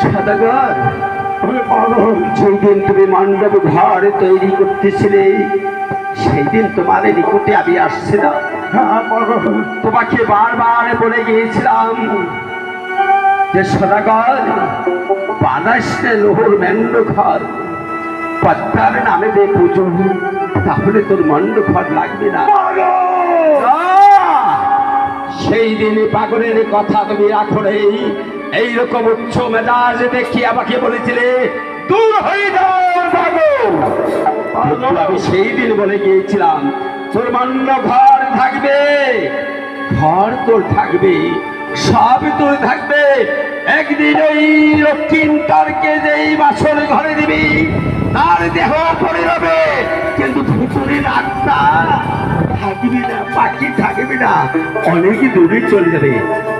সাদাগর। তুমি মণ্ডপ ঘর তৈরি করতেছিলে সেই দিন তোমার নিকটে আমি আসছিলাম। হ্যাঁ, তোমাকে বারবার বলে গিয়েছিলাম যে, সদাগর বানাসে লোহর ম্যান্ড ঘর পদ্মার নামে দে পুজো, তাহলে তোর মন্ড ঘর লাগবে না। সেই দিন পাগলের কথা তুমি রাখো নেই। এইরকম উচ্চ মেজাজ দেখি আমাকে বলেছিলে, দূর হয়ে যাও আমি সেই দিন বলে গিয়েছিলাম, তোর মান্য ঘর থাকবে, ঘর তোর থাকবে, সব তোর থাকবে। একদিন ওই রক্ষিণ তারকে যেই বাসর ঘরে দিবি, তার দেহ পড়ে যাবে কিন্তু ভিতরের আত্মা থাকবি না পাখি থাকবি না অনেক দূরে চলে যাবে।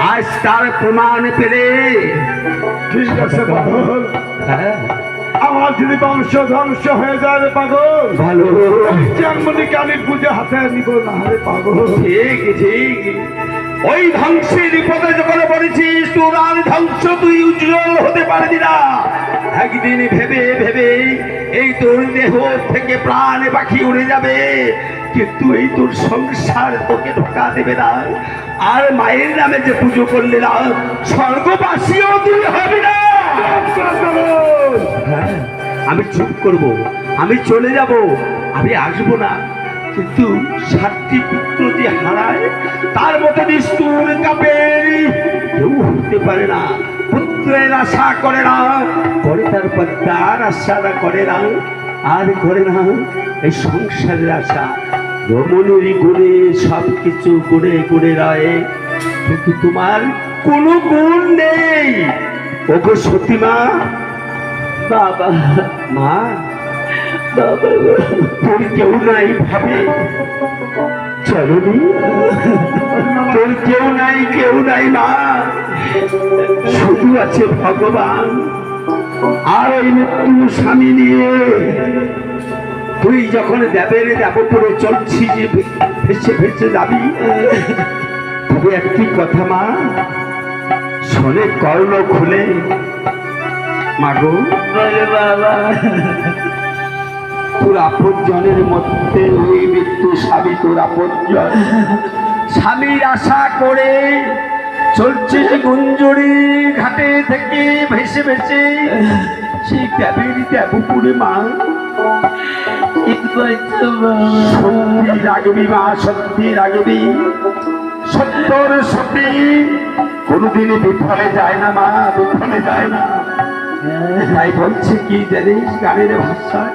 আজ তার প্রমাণ পেলে। ঠিক আছে পাগল। হ্যাঁ। আমার যদি বংশ ধ্বংস হয়ে যায় রে পাগল ভালো। যেমনি কালী পুজো হাতে নিব না রে পাগল। ঠিক ঠিক। ওই ধ্বংসের বিপদে যখন পড়েছিস তোর আর ধ্বংস তুই উজ্জ্বল হতে পারবি না। একদিন ভেবে ভেবে থেকে প্রাণ পাখি উড়ে যাবে। কিন্তু এই তোর সংসার তোকে ঢোকা দেবে না। আর মায়ের নামে যে পুজো করলে না স্বর্গবাসীও তুই হবে না। হ্যাঁ, আমি চুপ করব আমি চলে যাব আমি আসব না। কিন্তু সাতটি পুত্র যে হারায় তার মতো নিষ্ঠুর কাপের কেউ হতে পারে না। পুত্রের আশা করে না করে তার পদ্মার আশা করে না। আর করে না এই সংসারের আশা। রমণীর গুণে সব কিছু গুণে গুণে রয়। কিন্তু তোমার কোনো গুণ নেই। ওগো সতীমা। বাবা, মা। বাবা তোর কেউ নাই ভাবে। চলনি তোর কেউ নাই কেউ নাই মা। শুধু আছে ভগবান। আর ওই মৃত্যু স্বামী নিয়ে। তুই যখন দেবের দেবপুরে চলছি যে ভেসে ভেসে যাবি। তবে একটি কথা মা শোনে কর্ণ খুলে। মাগো বলে বাবা। তোর আপনজনের মধ্যে ওই মৃত্যু স্বামী তোর আপনজন। স্বামীর আশা করে চলছে যে গুঞ্জরি ঘাটে থেকে ভেসে ভেসে। সেই দেবের দেবপুরে মা ঠিক বলছো বাবা সত্যি রাগবি মা সত্যি রাগবি সত্যর সত্যি কোনোদিন বিফলে যায় না মা বিফলে যায় না তাই বলছে কি জানিস গানের ভাষায়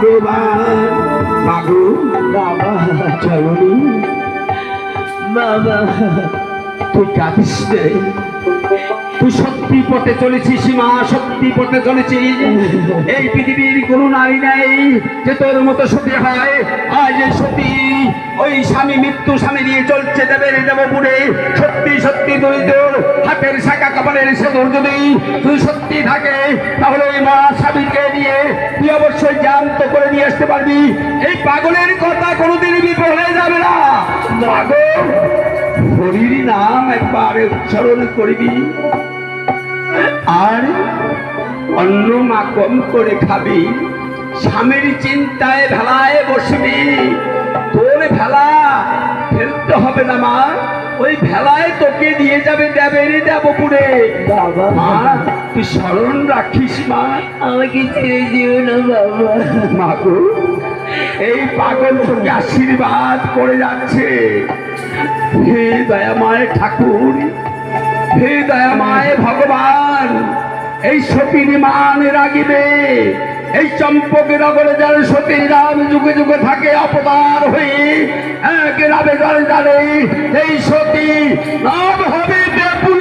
ভগবান মাগু বাবা চলনি বাবা তুই কাঁদিস তুই সত্যি পথে চলেছিস মা সত্যি পথে চলেছিস। এই পৃথিবীর কোনো নারী নেই যে তোর মতো সতী হয়। আজ সতী, ওই স্বামী মৃত্যু স্বামী নিয়ে চলছে দেবের দেবপুরে। সত্যি সত্যি তোর হাতের শাখা কপালের সেতুর যদি তুই সত্যি থাকে, তাহলে ওই মা স্বামীকে নিয়ে তুই অবশ্যই জ্যান্ত করে নিয়ে আসতে পারবি। এই পাগলের কথা কোনোদিন বিফল হয়ে যাবে না। পাগল? হরির নাম একবার উচ্চারণ করবি। আর অন্য মা কম করে খাবি। স্বামীর চিন্তায় ভেলায় বসবি। তোর ভেলা ফেলতে হবে না মা। ওই ভেলায় তোকে নিয়ে যাবে দেবের দেবপুরে। বাবা। মা তুই স্মরণ রাখিস মা। আমাকে ছেড়ে দিও না বাবা। মা গো এই পাগল তোকে আশীর্বাদ করে যাচ্ছে। হে দয়াময় ঠাকুর, হে দয়া দয়াময় ভগবান, এই সতীর মান রাগিবে, এই চম্পক নগরে যার সতী রাম যুগে যুগে থাকে অপদার হয়ে, এক রাবে দলে দলে এই সতী নাম হবে বেপুলা